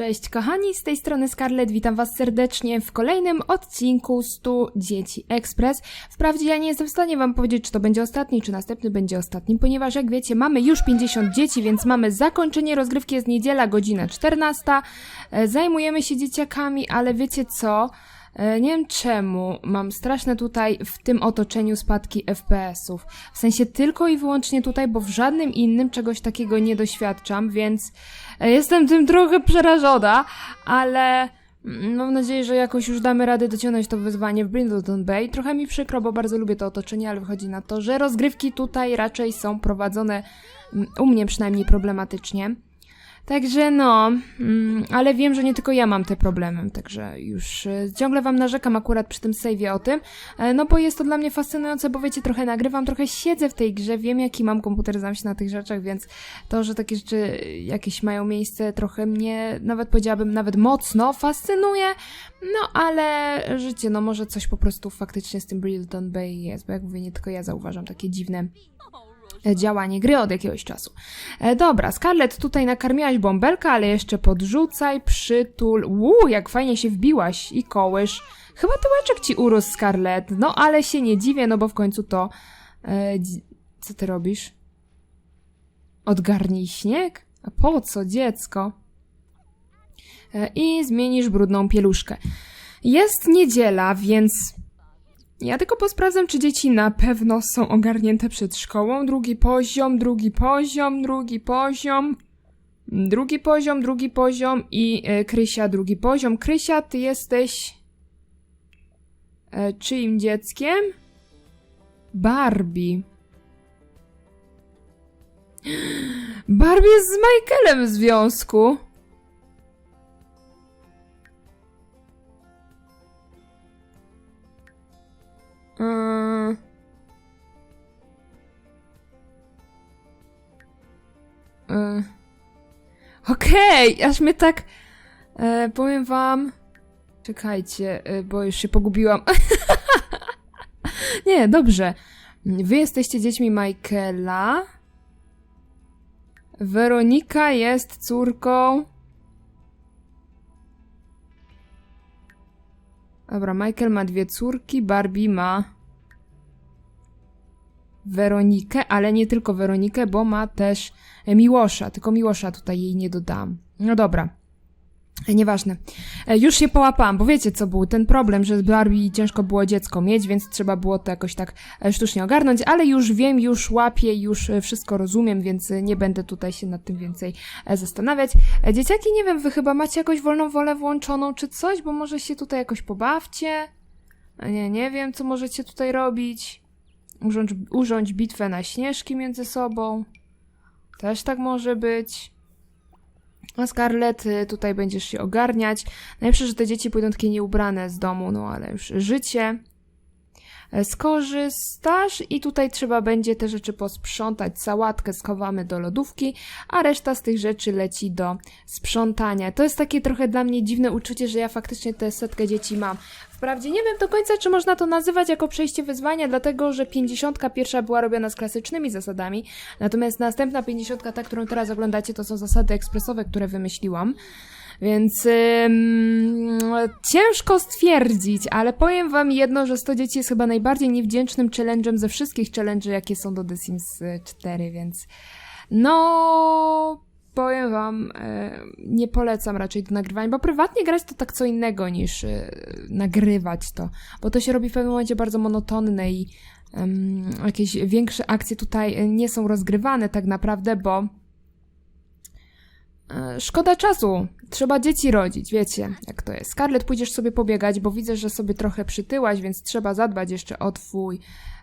Cześć kochani, z tej strony Scarlett, witam was serdecznie w kolejnym odcinku 100 Dzieci Express. Wprawdzie ja nie jestem w stanie wam powiedzieć, czy to będzie ostatni, czy następny będzie ostatnim, ponieważ jak wiecie, mamy już 50 dzieci, więc mamy zakończenie rozgrywki, jest niedziela, godzina 14. E, Zajmujemy się dzieciakami, ale wiecie co? E, Nie wiem czemu mam straszne tutaj w tym otoczeniu spadki FPS-ów. W sensie tylko i wyłącznie tutaj, bo w żadnym innym czegoś takiego nie doświadczam, więc e, jestem tym trochę przerażona, ale mm, mam nadzieję, że jakoś już damy radę dociągnąć to wyzwanie w Brindleton Bay. Trochę mi przykro, bo bardzo lubię to otoczenie, ale wychodzi na to, że rozgrywki tutaj raczej są prowadzone mm, u mnie przynajmniej problematycznie. Także no, mm, ale wiem, że nie tylko ja mam te problemy, także już e, ciągle wam narzekam akurat przy tym save'ie o tym, e, no bo jest to dla mnie fascynujące, bo wiecie, trochę nagrywam, trochę siedzę w tej grze, wiem jaki mam komputer, znam się na tych rzeczach, więc to, że takie rzeczy jakieś mają miejsce, trochę mnie, nawet powiedziałabym, nawet mocno fascynuje, no ale życie, no może coś po prostu faktycznie z tym Brilton Bay jest, bo jak mówię, nie tylko ja zauważam takie dziwne działanie gry od jakiegoś czasu. E, dobra, Scarlett, tutaj nakarmiłaś bąbelka, ale jeszcze podrzucaj, przytul. Uuu, jak fajnie się wbiłaś i kołysz. Chyba tyłeczek ci urósł, Scarlett. No, ale się nie dziwię, no bo w końcu to... E, co ty robisz? Odgarnij śnieg? A po co, dziecko? E, I zmienisz brudną pieluszkę. Jest niedziela, więc ja tylko posprawdzam, czy dzieci na pewno są ogarnięte przed szkołą. Drugi poziom, drugi poziom, drugi poziom. Drugi poziom, drugi poziom i e, Krysia drugi poziom. Krysia, ty jesteś e, czyim dzieckiem? Barbie. Barbie jest z Michaelem w związku. Yy. Okej, aż mnie tak. E, powiem wam. Czekajcie, e, bo już się pogubiłam. Nie, dobrze. Wy jesteście dziećmi Michaela. Weronika jest córką. Dobra, Michael ma dwie córki, Barbie ma Weronikę, ale nie tylko Weronikę, bo ma też Miłosza, tylko Miłosza tutaj jej nie dodam. No dobra. Nieważne. E, Już się połapałam, bo wiecie co był ten problem, że z Barbie ciężko było dziecko mieć, więc trzeba było to jakoś tak e, sztucznie ogarnąć, ale już wiem, już łapię, już e, wszystko rozumiem, więc nie będę tutaj się nad tym więcej zastanawiać. Dzieciaki, nie wiem, wy chyba macie jakąś wolną wolę włączoną czy coś, bo może się tutaj jakoś pobawcie. Nie, nie wiem, co możecie tutaj robić. Urządź, urządź bitwę na śnieżki między sobą. Też tak może być. A Scarlett, y, tutaj będziesz się ogarniać. Najlepsze, że te dzieci pójdą takie nieubrane z domu, no ale już życie. Skorzystasz i tutaj trzeba będzie te rzeczy posprzątać. Sałatkę schowamy do lodówki, a reszta z tych rzeczy leci do sprzątania. To jest takie trochę dla mnie dziwne uczucie, że ja faktycznie tę setkę dzieci mam. Wprawdzie nie wiem do końca, czy można to nazywać jako przejście wyzwania, dlatego że 51 była robiona z klasycznymi zasadami, natomiast następna 50, ta, którą teraz oglądacie, to są zasady ekspresowe, które wymyśliłam. Więc ym, ciężko stwierdzić, ale powiem wam jedno, że 100 dzieci jest chyba najbardziej niewdzięcznym challenge'em ze wszystkich challenge'y, jakie są do The Sims y, 4, więc no powiem wam, e, nie polecam raczej do nagrywania, bo prywatnie grać to tak co innego niż e, nagrywać to, bo to się robi w pewnym momencie bardzo monotonne i em, jakieś większe akcje tutaj e, nie są rozgrywane tak naprawdę, bo E, Szkoda czasu. Trzeba dzieci rodzić, wiecie, jak to jest. Scarlett, pójdziesz sobie pobiegać, bo widzę, że sobie trochę przytyłaś, więc trzeba zadbać jeszcze o twój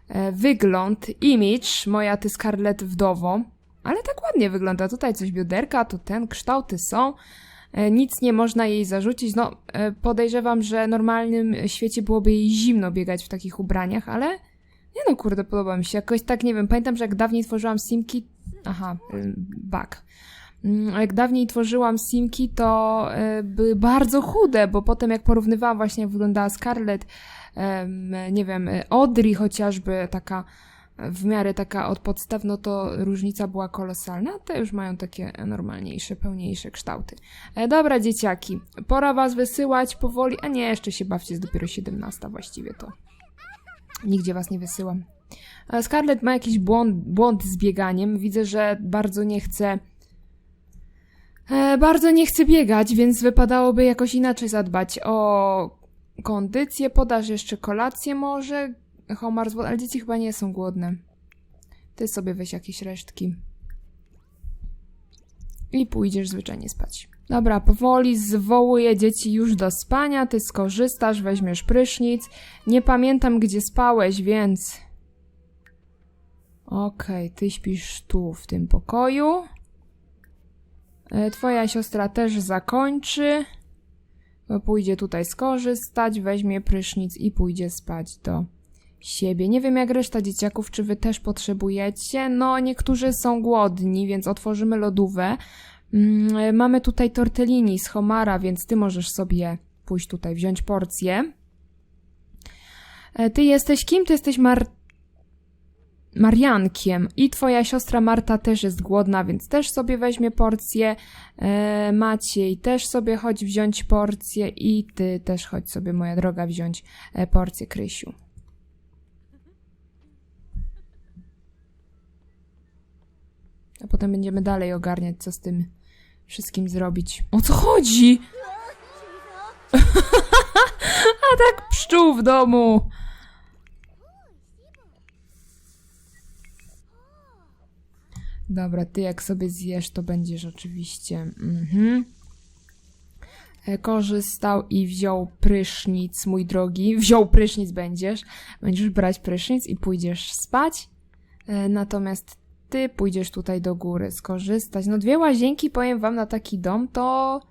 e, wygląd, image. Moja ty Scarlett wdowo. Ale tak ładnie wygląda. Tutaj coś bioderka, to ten, kształty są. E, nic nie można jej zarzucić. No, e, podejrzewam, że w normalnym świecie byłoby jej zimno biegać w takich ubraniach, ale nie no, kurde, podoba mi się. Jakoś tak, nie wiem, pamiętam, że jak dawniej tworzyłam simki... Aha, y, bug. Mm, Jak dawniej tworzyłam simki, to e, były bardzo chude, bo potem jak porównywałam właśnie jak wyglądała Scarlett, nie wiem, e, Audrey chociażby, taka w miarę taka od podstaw, no to różnica była kolosalna. Te już mają takie normalniejsze, pełniejsze kształty. E, dobra, dzieciaki, pora was wysyłać powoli. A nie, jeszcze się bawcie, jest dopiero 17 właściwie to. Nigdzie was nie wysyłam. E, Scarlett ma jakiś błąd, błąd z bieganiem. Widzę, że bardzo nie chce. E, bardzo nie chce biegać, więc wypadałoby jakoś inaczej zadbać o kondycję. Podasz jeszcze kolację może? Homar, ale dzieci chyba nie są głodne. Ty sobie weź jakieś resztki. I pójdziesz zwyczajnie spać. Dobra, powoli zwołuję dzieci już do spania. Ty skorzystasz, weźmiesz prysznic. Nie pamiętam, gdzie spałeś, więc. Okej, ty śpisz tu, w tym pokoju. E, Twoja siostra też zakończy. Pójdzie tutaj skorzystać, weźmie prysznic i pójdzie spać do siebie. Nie wiem jak reszta dzieciaków, czy wy też potrzebujecie. No, niektórzy są głodni, więc otworzymy lodówę. Mm, Mamy tutaj tortellini z homara, więc ty możesz sobie pójść tutaj, wziąć porcję. E, Ty jesteś kim? Ty jesteś Mar... Mariankiem i twoja siostra Marta też jest głodna, więc też sobie weźmie porcję. E, Maciej też sobie chodź wziąć porcję i ty też chodź sobie, moja droga, wziąć e, porcję, Krysiu. A potem będziemy dalej ogarniać, co z tym wszystkim zrobić. O co chodzi? A tak pszczół w domu. Dobra, ty jak sobie zjesz, to będziesz oczywiście. Mhm. E, Korzystał i wziął prysznic, mój drogi. Wziął prysznic będziesz. Będziesz brać prysznic i pójdziesz spać. E, Natomiast ty pójdziesz tutaj do góry skorzystać. No dwie łazienki, powiem wam, na taki dom to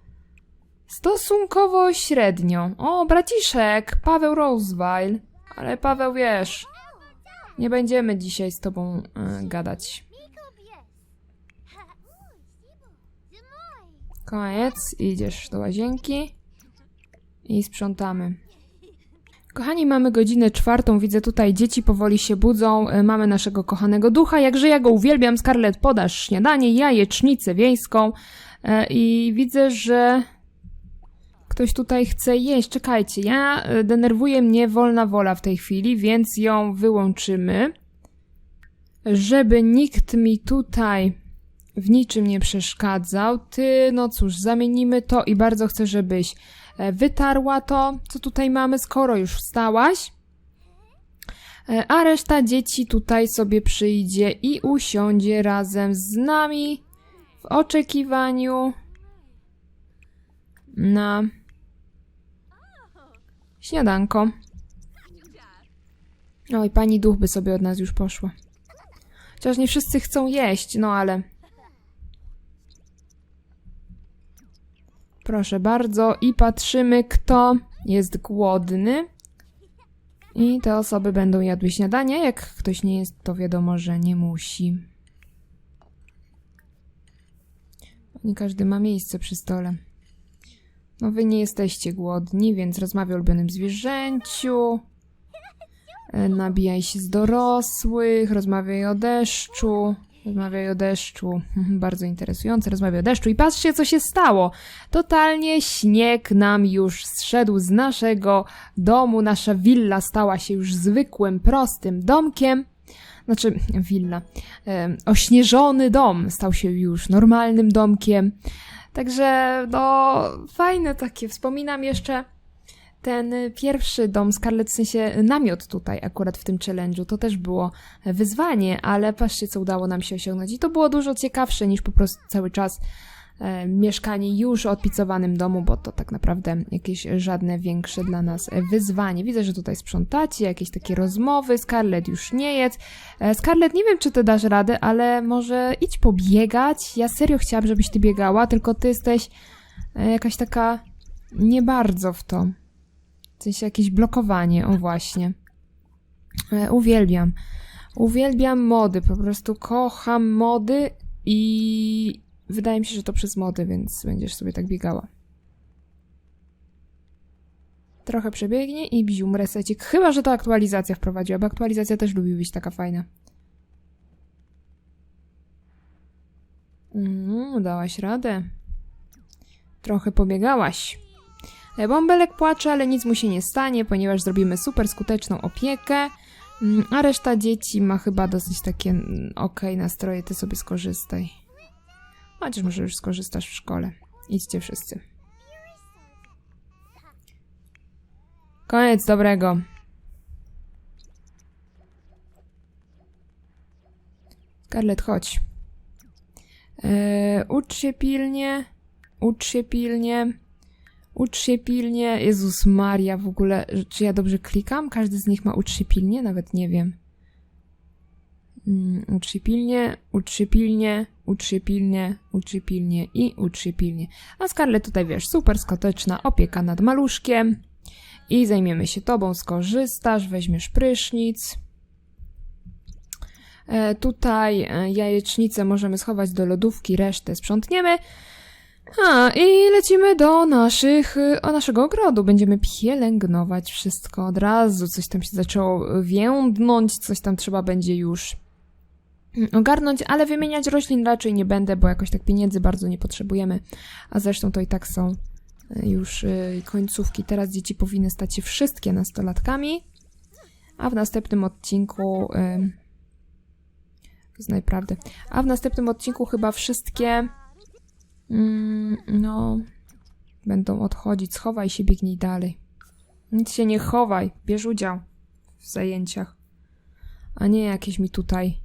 stosunkowo średnio. O, braciszek, Paweł Roseweil. Ale Paweł, wiesz, nie będziemy dzisiaj z tobą e, gadać. Koniec, idziesz do łazienki i sprzątamy. Kochani, mamy godzinę czwartą, widzę tutaj dzieci powoli się budzą, e, mamy naszego kochanego ducha, jakże ja go uwielbiam, Scarlett, podasz śniadanie, jajecznicę wiejską. E, i widzę, że ktoś tutaj chce jeść, czekajcie, ja e, denerwuje mnie wolna wola w tej chwili, więc ją wyłączymy, żeby nikt mi tutaj w niczym nie przeszkadzał. Ty, no cóż, zamienimy to i bardzo chcę, żebyś e, wytarła to, co tutaj mamy, skoro już wstałaś. E, A reszta dzieci tutaj sobie przyjdzie i usiądzie razem z nami w oczekiwaniu na śniadanko. Oj, pani duch by sobie od nas już poszła. Chociaż nie wszyscy chcą jeść, no ale. Proszę bardzo, i patrzymy, kto jest głodny. I te osoby będą jadły śniadanie. Jak ktoś nie jest, to wiadomo, że nie musi. Nie każdy ma miejsce przy stole. No, wy nie jesteście głodni, więc rozmawiaj o ulubionym zwierzęciu. E, Nabijaj się z dorosłych, rozmawiaj o deszczu. Rozmawiaj o deszczu. Bardzo interesujące, rozmawiaj o deszczu. I patrzcie, co się stało. Totalnie śnieg nam już zszedł z naszego domu. Nasza willa stała się już zwykłym, prostym domkiem. Znaczy, willa. Ośnieżony dom stał się już normalnym domkiem. Także, no, fajne takie. Wspominam jeszcze ten pierwszy dom Scarlett, w sensie namiot tutaj akurat w tym challenge'u, to też było wyzwanie, ale patrzcie, co udało nam się osiągnąć. I to było dużo ciekawsze niż po prostu cały czas e, mieszkanie już odpicowanym domu, bo to tak naprawdę jakieś żadne większe dla nas wyzwanie. Widzę, że tutaj sprzątacie, jakieś takie rozmowy. Scarlett już nie jedz. E, Scarlett, nie wiem, czy ty dasz radę, ale może idź pobiegać. Ja serio chciałam, żebyś ty biegała, tylko ty jesteś e, jakaś taka nie bardzo w to. W sensie jakieś blokowanie, o właśnie. E, uwielbiam. Uwielbiam mody, po prostu kocham mody i wydaje mi się, że to przez mody, więc będziesz sobie tak biegała. Trochę przebiegnie i bzium resecik. Chyba, że to aktualizacja wprowadziła, bo aktualizacja też lubi być taka fajna. Mm, dałaś radę. Trochę pobiegałaś. E, Bąbelek płacze, ale nic mu się nie stanie, ponieważ zrobimy super skuteczną opiekę. Mm, A reszta dzieci ma chyba dosyć takie mm, okej nastroje, ty sobie skorzystaj. Chociaż może już skorzystasz w szkole. Idźcie wszyscy. Koniec dobrego. Scarlett, chodź. Eee, ucz się pilnie. Ucz się pilnie. Ucz się pilnie. Jezus Maria, w ogóle, czy ja dobrze klikam? Każdy z nich ma ucz się pilnie? Nawet nie wiem. Mm, ucz się pilnie, ucz się pilnie, ucz się pilnie, ucz się pilnie i ucz się pilnie. A Scarlett tutaj, wiesz, super skuteczna opieka nad maluszkiem. I zajmiemy się tobą, skorzystasz, weźmiesz prysznic. E, tutaj e, jajecznicę możemy schować do lodówki, resztę sprzątniemy. A, i lecimy do naszych, y, o naszego ogrodu. Będziemy pielęgnować wszystko od razu. Coś tam się zaczęło więdnąć, coś tam trzeba będzie już mm, ogarnąć, ale wymieniać roślin raczej nie będę, bo jakoś tak pieniędzy bardzo nie potrzebujemy. A zresztą to i tak są y, już y, końcówki. Teraz dzieci powinny stać się wszystkie nastolatkami, a w następnym odcinku... Znaj prawdę. A w następnym odcinku chyba wszystkie... Mm, no, będą odchodzić. Schowaj się, biegnij dalej. Nic się nie chowaj. Bierz udział w zajęciach. A nie jakieś mi tutaj.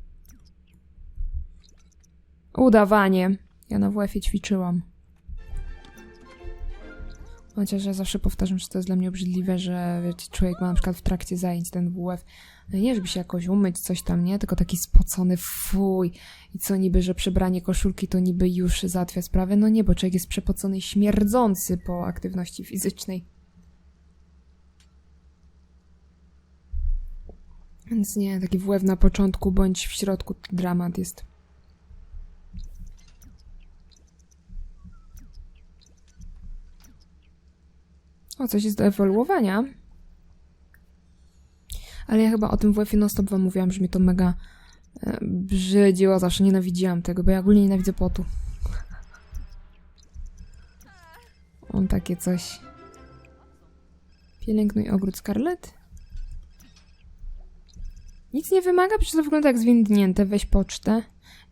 Udawanie. Ja na WF-ie ćwiczyłam. Chociaż ja zawsze powtarzam, że to jest dla mnie obrzydliwe, że wiecie, człowiek ma na przykład w trakcie zajęć ten WF. No nie, żeby się jakoś umyć, coś tam, nie? Tylko taki spocony fuj. I co niby, że przebranie koszulki to niby już załatwia sprawę? No nie, bo człowiek jest przepocony i śmierdzący po aktywności fizycznej. Więc nie, taki WF na początku bądź w środku dramat jest. O, coś jest do ewoluowania. Ale ja chyba o tym WF-ie non-stop wam mówiłam, że mnie to mega e, brzydziło. Zawsze nienawidziłam tego, bo ja ogólnie nienawidzę potu. On takie coś. Pielęgnuj ogród Scarlett. Nic nie wymaga, przecież to wygląda jak zwiędnięte. Weź pocztę.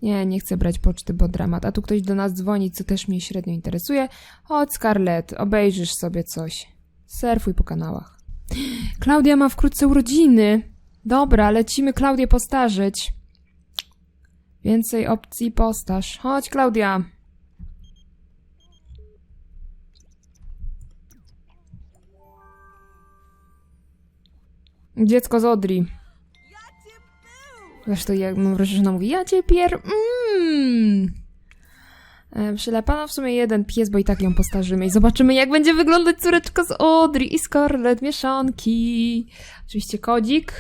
Nie, nie chcę brać poczty, bo dramat. A tu ktoś do nas dzwoni, co też mnie średnio interesuje. Chodź, Scarlett, obejrzysz sobie coś. Surfuj po kanałach. Klaudia ma wkrótce urodziny. Dobra, lecimy Klaudię postarzyć. Więcej opcji postarz. Chodź, Klaudia. Dziecko z Odri. Zresztą ja mam wrażenie, że ona mówi, ja cię pier... Mmm. E, Przylepano w sumie jeden pies, bo i tak ją postarzymy i zobaczymy, jak będzie wyglądać córeczka z Odri i Scarlett, mieszanki. Oczywiście kodzik.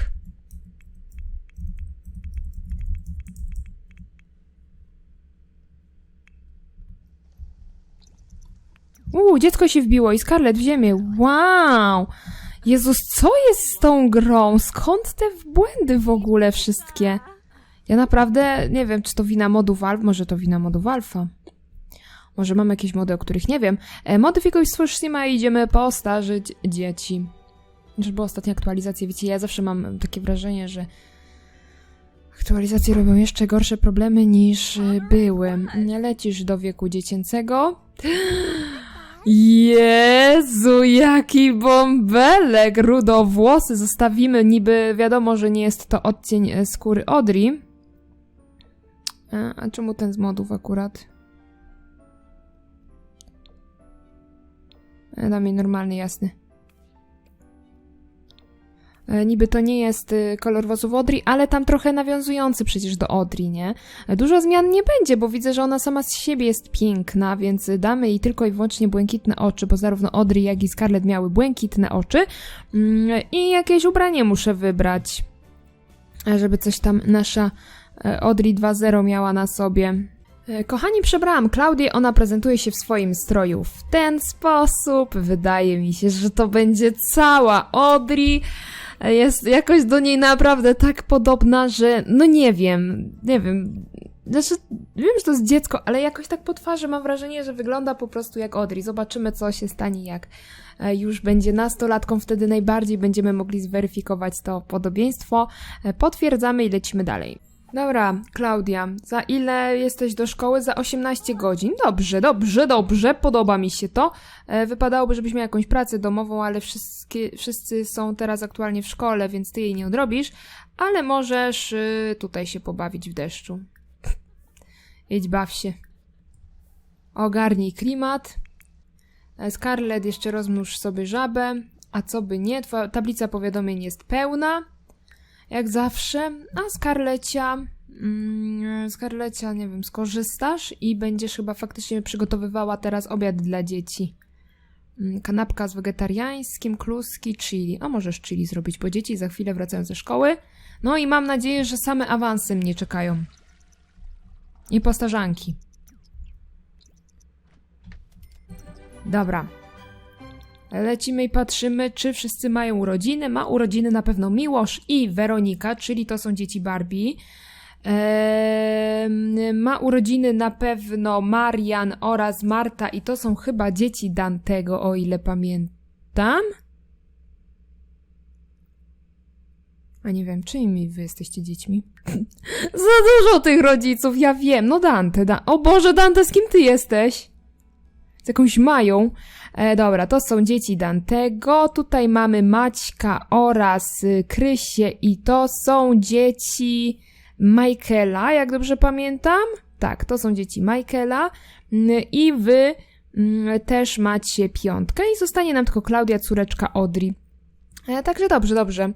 Uuu, dziecko się wbiło i Scarlett w ziemię. Wow! Jezus, co jest z tą grą? Skąd te błędy w ogóle wszystkie? Ja naprawdę nie wiem, czy to wina modów Valve, może to wina modów Alpha. Może mamy jakieś mody, o których nie wiem. E, modyfikuj stwórz Sima i idziemy postarzyć dzieci. Żeby ostatnie aktualizacje, wiecie, ja zawsze mam takie wrażenie, że aktualizacje robią jeszcze gorsze problemy niż y, były. Nie lecisz do wieku dziecięcego. Jezu, jaki bąbelek! Rudowłosy zostawimy. Niby wiadomo, że nie jest to odcień e, skóry Odri. A, a czemu ten z modów akurat? E, Dam mi normalny, jasny. E, Niby to nie jest y, kolor włosów Odri, ale tam trochę nawiązujący przecież do Odri, nie? E, Dużo zmian nie będzie, bo widzę, że ona sama z siebie jest piękna, więc damy jej tylko i wyłącznie błękitne oczy, bo zarówno Odri, jak i Scarlett miały błękitne oczy. Mm, I jakieś ubranie muszę wybrać, żeby coś tam nasza Odri 2.0 miała na sobie. E, Kochani, przebrałam Klaudię, ona prezentuje się w swoim stroju w ten sposób. Wydaje mi się, że to będzie cała Audrey. E, Jest jakoś do niej naprawdę tak podobna, że no nie wiem, nie wiem. Znaczy, wiem, że to jest dziecko, ale jakoś tak po twarzy mam wrażenie, że wygląda po prostu jak Audrey. Zobaczymy, co się stanie, jak e, już będzie nastolatką. Wtedy najbardziej będziemy mogli zweryfikować to podobieństwo. Potwierdzamy i lecimy dalej. Dobra, Klaudia, za ile jesteś do szkoły? Za 18 godzin. Dobrze, dobrze, dobrze, podoba mi się to. E, Wypadałoby, żebyś miał jakąś pracę domową, ale wszystkie, wszyscy są teraz aktualnie w szkole, więc ty jej nie odrobisz, ale możesz y, tutaj się pobawić w deszczu. Idź baw się. Ogarnij klimat. E, Scarlett, jeszcze rozmnóż sobie żabę. A co by nie, tablica powiadomień jest pełna. Jak zawsze. A Scarlecia... Mm, Scarlecia, nie wiem, skorzystasz i będziesz chyba faktycznie przygotowywała teraz obiad dla dzieci. Mm, Kanapka z wegetariańskim, kluski, chili. A możesz chili zrobić, bo dzieci za chwilę wracają ze szkoły. No i mam nadzieję, że same awansy mnie czekają. I postarzanki. Dobra. Lecimy i patrzymy, czy wszyscy mają urodziny. Ma urodziny na pewno Miłosz i Weronika, czyli to są dzieci Barbie. Eee, ma urodziny na pewno Marian oraz Marta i to są chyba dzieci Dantego, o ile pamiętam. A nie wiem, czyimi wy jesteście dziećmi? Za dużo tych rodziców, ja wiem. No Dante, da o Boże, Dante, z kim ty jesteś? Jakąś Mają. E, dobra, to są dzieci Dantego. Tutaj mamy Maćka oraz y, Krysię i to są dzieci Michaela, jak dobrze pamiętam. Tak, to są dzieci Michaela. Mm, I wy mm, też macie piątkę i zostanie nam tylko Klaudia, córeczka Audrey. E, Także dobrze, dobrze.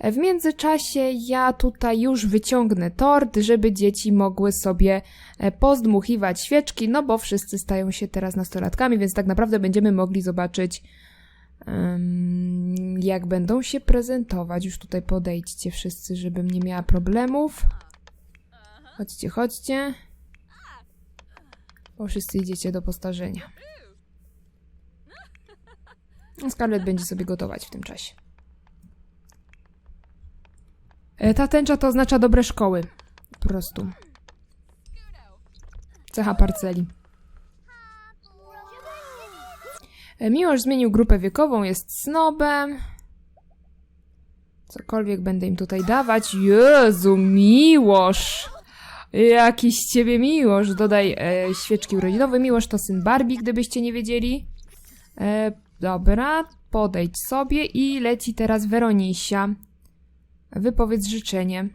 E, W międzyczasie ja tutaj już wyciągnę tort, żeby dzieci mogły sobie e, pozdmuchiwać świeczki, no bo wszyscy stają się teraz nastolatkami, więc tak naprawdę będziemy mogli zobaczyć, jak będą się prezentować. Już tutaj podejdźcie wszyscy, żebym nie miała problemów. Chodźcie, chodźcie. Bo wszyscy idziecie do postarzenia. Scarlett będzie sobie gotować w tym czasie. E, Ta tęcza to oznacza dobre szkoły. Po prostu. Cecha parceli. E, Miłosz zmienił grupę wiekową, jest snobem. Cokolwiek będę im tutaj dawać. Jezu, Miłosz! Jakiś ciebie Miłosz. Dodaj e, świeczki urodzinowe. Miłosz to syn Barbie, gdybyście nie wiedzieli. E, dobra, podejdź sobie i leci teraz Weronisia. Wypowiedz życzenie.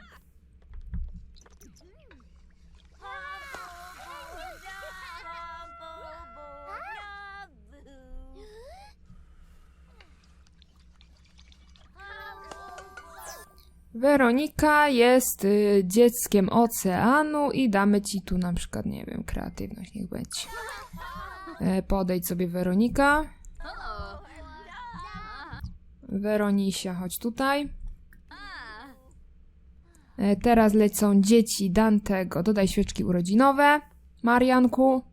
Weronika jest y, dzieckiem oceanu i damy ci tu na przykład, nie wiem, kreatywność, niech będzie. E, podejdź sobie Weronika. Weronisia, chodź tutaj. E, Teraz lecą dzieci Dantego. Dodaj świeczki urodzinowe. Marianku.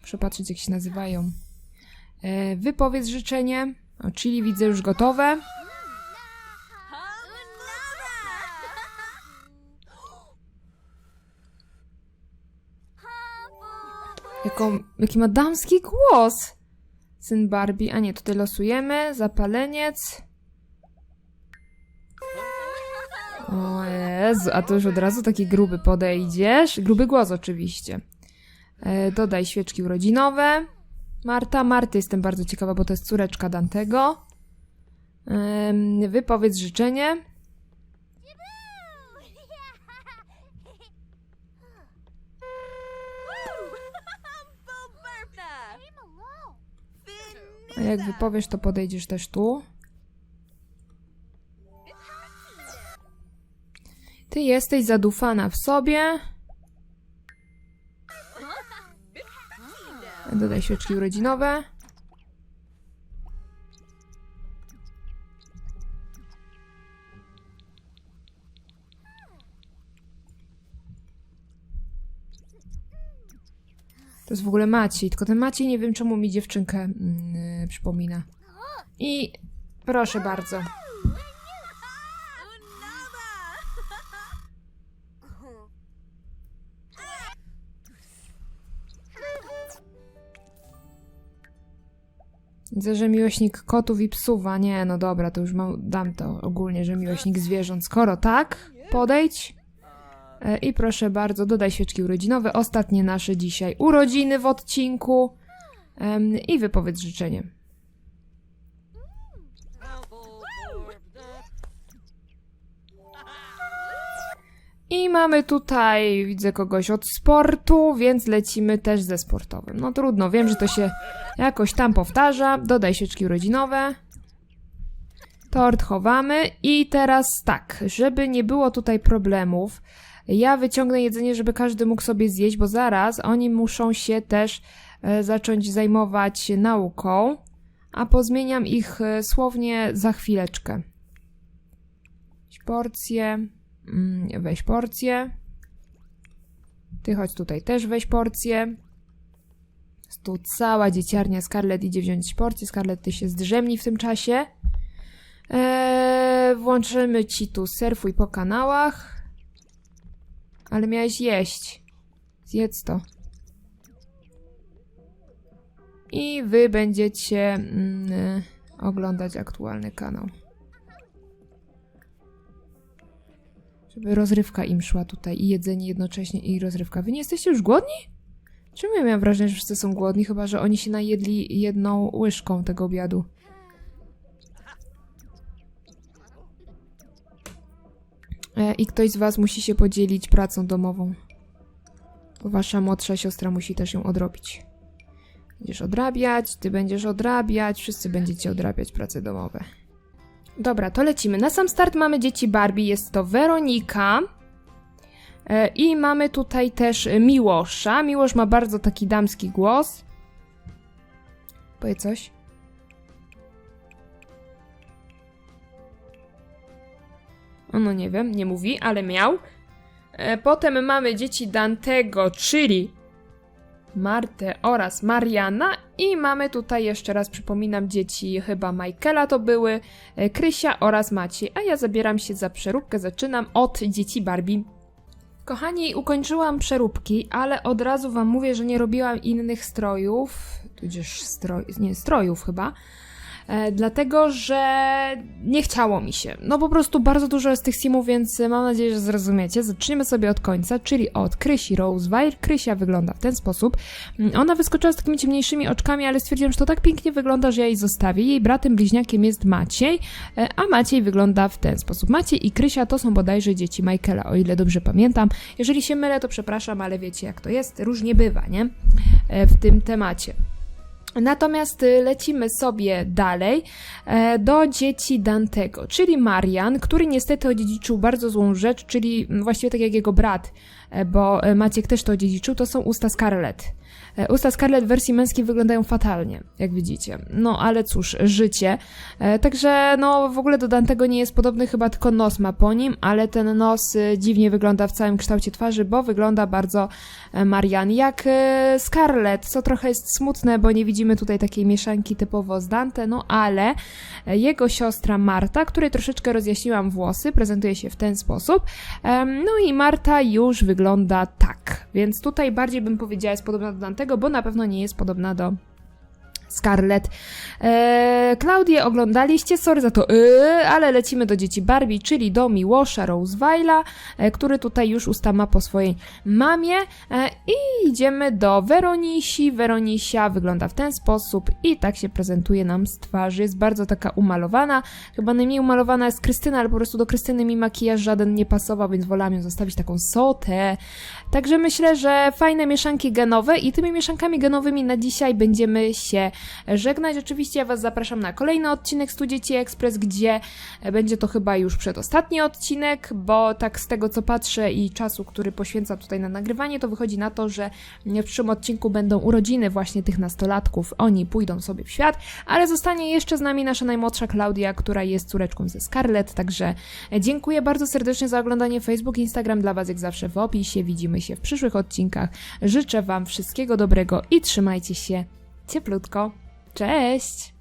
Muszę jak się nazywają. E, Wypowiedz życzenie. O, czyli widzę już gotowe. Jaką, jaki ma damski głos. Syn Barbie. A nie, tutaj losujemy. Zapaleniec. O Jezu, a to już od razu taki gruby podejdziesz. Gruby głos oczywiście. E, dodaj świeczki urodzinowe. Marta, Marty jestem bardzo ciekawa, bo to jest córeczka Dantego. Wypowiedz życzenie. A jak wypowiesz, to podejdziesz też tu. Ty jesteś zadufana w sobie. Dodaj świeczki urodzinowe. To jest w ogóle Maciej, tylko ten Maciej nie wiem czemu mi dziewczynkę mm, przypomina. I proszę bardzo. Widzę, że miłośnik kotów i psów, a nie, no dobra, to już mam, dam to ogólnie, że miłośnik zwierząt. Skoro tak, podejdź. E, I proszę bardzo, dodaj świeczki urodzinowe. Ostatnie nasze dzisiaj urodziny w odcinku. I wypowiedz życzenie. I mamy tutaj, widzę kogoś od sportu, więc lecimy też ze sportowym. No trudno, wiem, że to się jakoś tam powtarza. Dodaj świeczki urodzinowe. Tort chowamy i teraz tak, żeby nie było tutaj problemów, ja wyciągnę jedzenie, żeby każdy mógł sobie zjeść, bo zaraz oni muszą się też e, zacząć zajmować nauką, a pozmieniam ich e, słownie za chwileczkę. Mm, weź porcję. Ty chodź tutaj też weź porcję. Tu cała dzieciarnia Scarlett idzie wziąć porcję. Scarlett, ty się zdrzemnij w tym czasie. Eee, włączymy ci tu surfuj po kanałach. Ale miałeś jeść. Zjedz to. I wy będziecie mm, oglądać aktualny kanał. Żeby rozrywka im szła tutaj i jedzenie jednocześnie i rozrywka. Wy nie jesteście już głodni? Czemu ja miałam wrażenie, że wszyscy są głodni, chyba że oni się najedli jedną łyżką tego obiadu. E, I ktoś z was musi się podzielić pracą domową. Bo wasza młodsza siostra musi też ją odrobić. Będziesz odrabiać, ty będziesz odrabiać, wszyscy będziecie odrabiać prace domowe. Dobra, to lecimy. Na sam start mamy dzieci Barbie, jest to Weronika. E, I mamy tutaj też Miłosza. Miłosz ma bardzo taki damski głos. Powiedz coś. No nie wiem, nie mówi, ale miał. E, Potem mamy dzieci Dantego, czyli Martę oraz Mariana. I mamy tutaj jeszcze raz przypominam dzieci chyba Michaela to były, e, Krysia oraz Maciej, a ja zabieram się za przeróbkę, zaczynam od dzieci Barbie. Kochani, ukończyłam przeróbki, ale od razu wam mówię, że nie robiłam innych strojów, tudzież stroj, nie, strojów chyba, dlatego, że nie chciało mi się. No po prostu bardzo dużo jest tych simów, więc mam nadzieję, że zrozumiecie. Zaczniemy sobie od końca, czyli od Krysi Rosewire. Krysia wygląda w ten sposób. Mm, Ona wyskoczyła z takimi ciemniejszymi oczkami, ale stwierdziłam, że to tak pięknie wygląda, że ja jej zostawię. Jej bratem bliźniakiem jest Maciej, e, a Maciej wygląda w ten sposób. Maciej i Krysia to są bodajże dzieci Michaela, o ile dobrze pamiętam. Jeżeli się mylę, to przepraszam, ale wiecie jak to jest. Różnie bywa, nie? E, W tym temacie. Natomiast y, lecimy sobie dalej e, do dzieci Dantego, czyli Marian, który niestety odziedziczył bardzo złą rzecz, czyli właściwie tak jak jego brat, e, bo e, Maciek też to odziedziczył, to są usta Scarlett. E, Usta Scarlett w wersji męskiej wyglądają fatalnie, jak widzicie. No ale cóż, życie. E, Także no w ogóle do Dantego nie jest podobny, chyba tylko nos ma po nim, ale ten nos y, dziwnie wygląda w całym kształcie twarzy, bo wygląda bardzo e, Marian jak e, Scarlett, co trochę jest smutne, bo nie widzimy tutaj takiej mieszanki typowo z Dante, no ale e, jego siostra Marta, której troszeczkę rozjaśniłam włosy, prezentuje się w ten sposób. No i Marta już wygląda tak, więc tutaj bardziej bym powiedziała jest podobna do Dantego, bo na pewno nie jest podobna do Scarlett. Eee, Klaudię oglądaliście, sorry za to, yy, ale lecimy do dzieci Barbie, czyli do Miłosza Roseweila, e, który tutaj już usta ma po swojej mamie e, i idziemy do Weronisi. Weronisia wygląda w ten sposób i tak się prezentuje nam z twarzy, jest bardzo taka umalowana, chyba najmniej umalowana jest Krystyna, ale po prostu do Krystyny mi makijaż żaden nie pasował, więc wolałam ją zostawić taką sotę. Także myślę, że fajne mieszanki genowe i tymi mieszankami genowymi na dzisiaj będziemy się żegnać. Oczywiście ja Was zapraszam na kolejny odcinek Stu Dzieci Express, gdzie będzie to chyba już przedostatni odcinek, bo tak z tego co patrzę i czasu, który poświęca tutaj na nagrywanie, to wychodzi na to, że w przyszłym odcinku będą urodziny właśnie tych nastolatków. Oni pójdą sobie w świat, ale zostanie jeszcze z nami nasza najmłodsza Klaudia, która jest córeczką ze Scarlett, także dziękuję bardzo serdecznie za oglądanie Facebook, Instagram dla Was jak zawsze w opisie. Widzimy się w przyszłych odcinkach. Życzę Wam wszystkiego dobrego i trzymajcie się cieplutko. Cześć!